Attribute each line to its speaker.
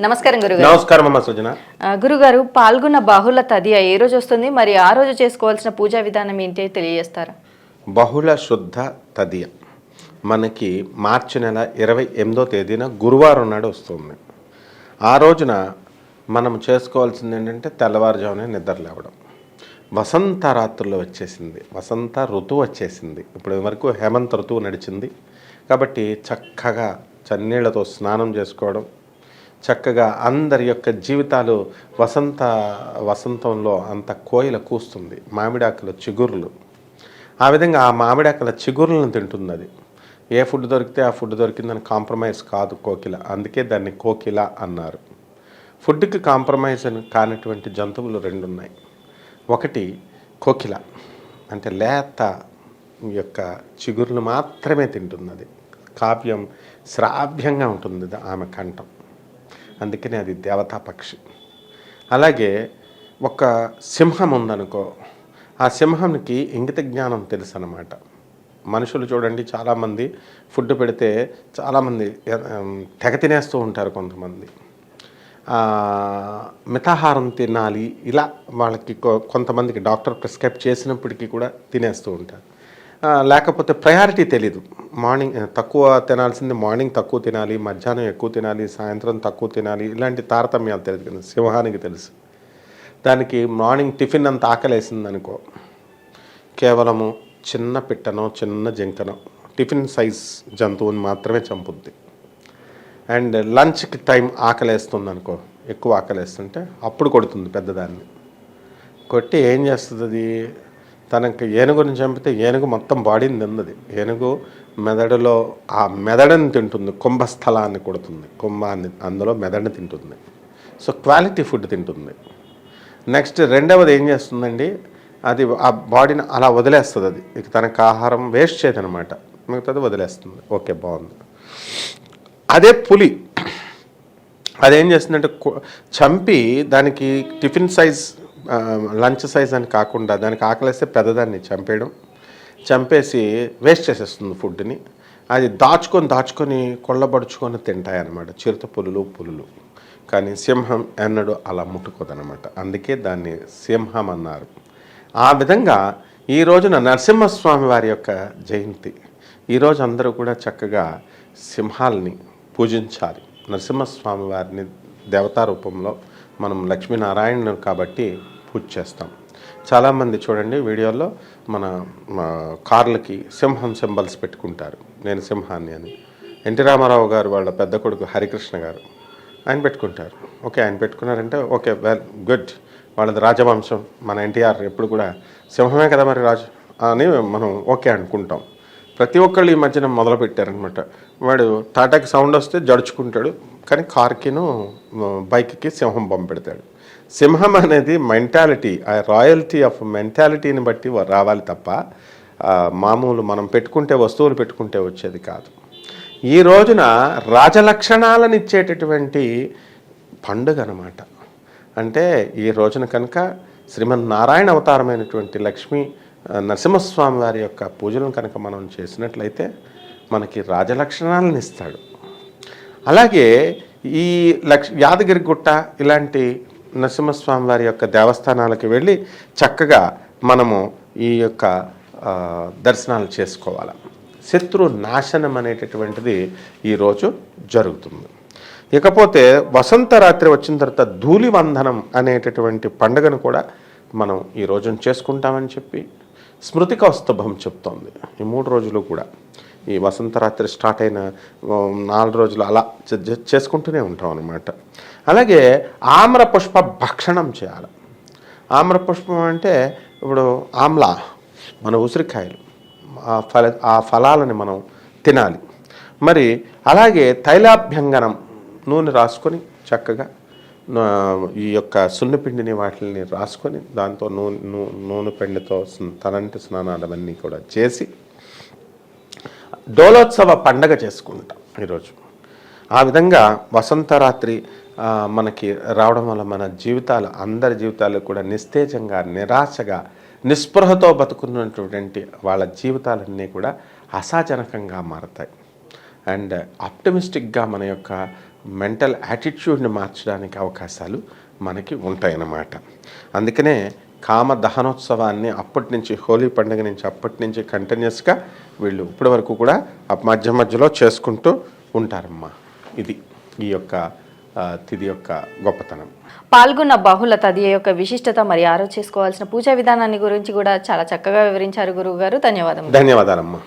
Speaker 1: నమస్కారం గురుగారు.
Speaker 2: నమస్కారం అమ్మ సృజన.
Speaker 1: గురుగారు పాల్గొన్న బాహుళ తదియ ఏ రోజు వస్తుంది? మరి ఆ రోజు చేసుకోవాల్సిన పూజా విధానం ఏంటి తెలియజేస్తారా?
Speaker 2: బహుళ శుద్ధ తదియ. మనకి మార్చి నెల ఇరవై ఎనిమిదో తేదీన గురువారం నాడు వస్తుంది. ఆ రోజున మనం చేసుకోవాల్సింది ఏంటంటే తెల్లవారుజామునే నిద్ర లేవడం. వసంత రాత్రులు వచ్చేసింది. వసంత ఋతువు వచ్చేసింది. ఇప్పుడు వరకు హేమంత ఋతువు నడిచింది. కాబట్టి చక్కగా చన్నీళ్ళతో స్నానం చేసుకోవడం చక్కగా అందరి యొక్క జీవితాలు వసంత వసంతంలో అంత కోయిల కూస్తుంది మామిడాకుల చిగుర్లు. ఆ విధంగా ఆ మామిడాకుల చిగుర్లను తింటుంది అది ఏ ఫుడ్ దొరికితే ఆ ఫుడ్ దొరికిందని కాంప్రమైజ్ కాదు కోకిల అందుకే దాన్ని కోకిల అన్నారు. ఫుడ్కి కాంప్రమైజ్ కానటువంటి జంతువులు రెండు ఉన్నాయి ఒకటి కోకిల అంటే లేత యొక్క చిగురులు మాత్రమే తింటుంది అది కావ్యం శ్రావ్యంగా ఉంటుంది ఆమె కంఠం. అందుకనే అది దేవతా పక్షి. అలాగే ఒక సింహం ఉందనుకో ఆ సింహంకి ఇంగిత జ్ఞానం తెలుసు అనమాట మనుషులు చూడండి చాలామంది ఫుడ్ పెడితే చాలామంది తెగ తినేస్తూ ఉంటారు కొంతమంది. మితాహారం తినాలి ఇలా వాళ్ళకి కొ- కొంతమందికి డాక్టర్ ప్రిస్క్రైబ్ చేసినప్పటికీ కూడా తినేస్తూ ఉంటారు. లేకపోతే ప్రయారిటీ తెలీదు. మార్నింగ్ తక్కువ తినాల్సింది మార్నింగ్ తక్కువ తినాలి మధ్యాహ్నం ఎక్కువ తినాలి సాయంత్రం తక్కువ తినాలి ఇలాంటి తారతమ్యాలు తెలియదు కదా సింహానికి తెలుసు. దానికి మార్నింగ్ టిఫిన్ అంత ఆకలేసింది అనుకో కేవలము చిన్న పిట్టనో చిన్న జింకనో టిఫిన్ సైజ్ జంతువుని మాత్రమే చంపుద్ది. అండ్ లంచ్కి టైం ఆకలేస్తుంది అనుకో ఎక్కువ ఆకలేస్తుంటే అప్పుడు కొడుతుంది పెద్దదాన్ని. కొట్టి ఏం చేస్తుంది అది తనకి ఏనుగుని చంపితే ఏనుగు మొత్తం బాడీని తిన్నది. ఏనుగు మెదడులో ఆ మెదడుని తింటుంది కుంభస్థలాన్ని కొడుతుంది. కుంభాన్ని అందులో మెదడుని తింటుంది. సో క్వాలిటీ ఫుడ్ తింటుంది. నెక్స్ట్ రెండవది ఏం చేస్తుందండి? అది ఆ బాడీని అలా వదిలేస్తుంది అది. ఇక తనకు ఆహారం వేస్ట్ చేయదనమాట మిగతాది వదిలేస్తుంది. ఓకే బాగుంది. అదే పులి. అదేం చేస్తుందంటే చంపి దానికి టిఫిన్ సైజ్ లంచ్ సైజ్ అని కాకుండా దానికి ఆకలిస్తే పెద్దదాన్ని చంపేయడం. చంపేసి వేస్ట్ చేసేస్తుంది ఫుడ్ని. అది దాచుకొని దాచుకొని కొల్లబడుచుకొని తింటాయి అన్నమాట చిరుత పులులు పులులు. కానీ సింహం ఎన్నడు అలా ముట్టుకోదనమాట అందుకే దాన్ని సింహం అన్నారు. ఆ విధంగా ఈ రోజున నరసింహస్వామి వారి యొక్క జయంతి. ఈరోజు అందరూ కూడా చక్కగా సింహాల్ని పూజించాలి. నరసింహస్వామి వారిని దేవతా రూపంలో మనం లక్ష్మీనారాయణ కాబట్టి పూజ చేస్తాం. చాలామంది చూడండి వీడియోలో మన కార్లకి సింహం సింబల్స్ పెట్టుకుంటారు. నేను సింహాన్ని అని. ఎన్టీ రామారావు గారు వాళ్ళ పెద్ద కొడుకు హరికృష్ణ గారు. ఆయన పెట్టుకుంటారు. ఓకే ఆయన పెట్టుకున్నారంటే ఓకే వెల్ గుడ్. వాళ్ళది రాజవంశం. మన ఎన్టీఆర్ ఎప్పుడు కూడా సింహమే కదా మరి రాజు అని మనం ఓకే అనుకుంటాం. ప్రతి ఒక్కళ్ళు ఈ మధ్యన మొదలు పెట్టారనమాట వాడు టాటాకి సౌండ్ వస్తే జడుచుకుంటాడు కానీ కార్కిను బైక్కి సింహం బొమ్మ పెడతాడు సింహం అనేది మెంటాలిటీ ఆ రాయల్టీ ఆఫ్ మెంటాలిటీని బట్టి రావాలి తప్ప మామూలు మనం పెట్టుకుంటే వస్తువులు పెట్టుకుంటే వచ్చేది కాదు. ఈ రోజున రాజలక్షణాలను ఇచ్చేటటువంటి పండుగ అనమాట అంటే ఈ రోజున కనుక శ్రీమన్నారాయణ అవతారమైనటువంటి లక్ష్మీ నరసింహస్వామి వారి యొక్క పూజలను కనుక మనం చేసినట్లయితే మనకి రాజలక్షణాలను ఇస్తాడు అలాగే ఈ లక్ష యాదగిరి గుట్ట ఇలాంటి నరసింహస్వామి వారి యొక్క దేవస్థానాలకు వెళ్ళి చక్కగా మనము ఈ యొక్క దర్శనాలు చేసుకోవాలి. శత్రు నాశనం అనేటటువంటిది ఈరోజు జరుగుతుంది. ఇకపోతే వసంత రాత్రి వచ్చిన తర్వాత ధూళివందనం అనేటటువంటి పండుగను కూడా మనం ఈ రోజున చేసుకుంటామని చెప్పి స్మృతి కౌస్తభం చెప్తోంది. ఈ మూడు రోజులు కూడా. ఈ వసంతరాత్రి స్టార్ట్ అయిన నాలుగు రోజులు అలా చేసుకుంటూనే ఉంటాం అనమాట అలాగే ఆమ్ర పుష్ప భక్షణం చేయాలి. ఆమ్ర పుష్పం అంటే ఇప్పుడు ఆమ్లా మన ఉసిరికాయలు ఆ ఫల ఆ ఫలాలని మనం తినాలి. మరి అలాగే తైలాభ్యంగనం నూనె రాసుకొని చక్కగా ఈ యొక్క సున్నపిండిని వాటిని రాసుకొని దాంతో నూనె నూనె పిండితో తలంటి స్నానాలు అవన్నీ కూడా చేసి డోలోత్సవ పండగ చేసుకుంటాం. ఈరోజు ఆ విధంగా వసంతరాత్రి మనకి రావడం వల్ల మన జీవితాలు అందరి జీవితాలు కూడా నిస్తేజంగా నిరాశగా నిస్పృహతో బతుకున్నటువంటి వాళ్ళ జీవితాలన్నీ కూడా అసాజనకంగా మారతాయి. అండ్ ఆప్టమిస్టిక్గా మన యొక్క మెంటల్ యాటిట్యూడ్ని మార్చడానికి అవకాశాలు మనకి ఉంటాయన్నమాట. అందుకనే కామ దహనోత్సవాన్ని అప్పటి నుంచి హోలీ పండుగ నుంచి అప్పటి నుంచి కంటిన్యూస్గా వీళ్ళు ఇప్పటి వరకు కూడా మధ్య మధ్యలో చేసుకుంటూ ఉంటారమ్మా. ఇది ఈ యొక్క తిథి యొక్క గొప్పతనం.
Speaker 1: పాల్గొన్న బహుళ తదియ యొక్క విశిష్టత మరి ఆ రోజు చేసుకోవాల్సిన పూజా విధానాన్ని గురించి కూడా చాలా చక్కగా వివరించారు గురువు గారు ధన్యవాదములు.
Speaker 2: ధన్యవాదాలమ్మా.